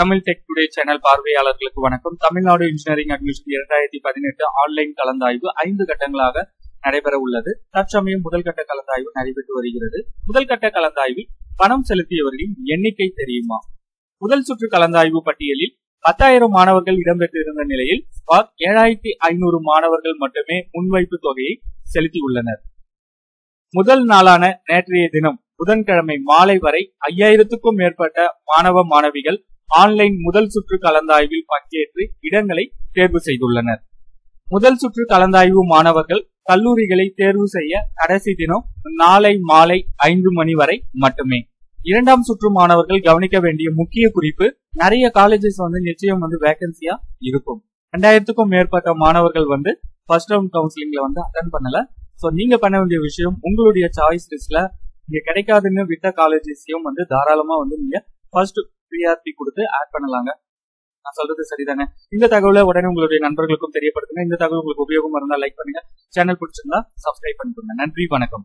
Tamil tech today channel பார்வையாளர்களுக்கு வணக்கம். Tamil Nadu engineering admission இரண்டாயிரத்தி பதினெட்டு ஆன்லைன் கலந்தாய்வு ஐந்து கட்டங்களாக நடைபெற உள்ளது. தற்சமயம் முதல் கட்ட கலந்தாய்வு நடைபெற்று வருகிறது. முதல் கட்ட கலந்தாய்வில் பணம் செலுத்தியவர்களின் எண்ணிக்கை தெரியுமா? முதல் சுற்று கலந்தாய்வு பட்டியலில் பத்தாயிரம் மாணவர்கள் இடம்பெற்றிருந்த நிலையில் ஏழாயிரத்தி ஐநூறு மாணவர்கள் மட்டுமே முன்வைப்பு தொகையை செலுத்தியுள்ளனர். முதல் நாளான நேற்றைய தினம் புதன்கிழமை மாலை வரை ஐயாயிரத்துக்கும் மேற்பட்ட மாணவ மாணவிகள் ஆன்லைன் முதல் சுற்று கலந்தாய்வில் பங்கேற்று இடங்களை தேர்வு செய்துள்ளனர். முதல் சுற்று கலந்தாய்வு மாணவர்கள் கல்லூரிகளை தேர்வு செய்ய கடைசி தினம் நாளை மாலை ஐந்து மணி வரை மட்டுமே. இரண்டாம் சுற்று மாணவர்கள் கவனிக்க வேண்டிய முக்கிய குறிப்பு நிறைய காலேஜஸ் வந்து நிச்சயம் வந்து வேகன்சியா இருக்கும். ரெண்டாயிரத்துக்கும் மேற்பட்ட மாணவர்கள் வந்து ஃபர்ஸ்ட் ரவுண்ட் கவுன்சிலிங்ல வந்து அட்டன் பண்ணல. சோ நீங்க பண்ண வேண்டிய விஷயம் உங்களுடைய சாய்ஸ் லிஸ்ட்ல இங்க கிடைக்காதுன்னு விட்ட காலேஜஸையும் வந்து தாராளமா வந்து நீங்க ஃபர்ஸ்ட் பிஆர்பி கொடுத்து ஆட் பண்ணலாங்க. நான் சொல்றது சரிதானே? இந்த தகவலை உடனே உங்களுடைய நண்பர்களுக்கும் தெரியப்படுத்துங்க. இந்த தகவல் உங்களுக்கு உபயோகமா இருந்தா லைக் பண்ணுங்க. சேனல் பிடிச்சிருந்தா சப்ஸ்கிரைப் பண்ணிக்கோங்க. நன்றி வணக்கம்.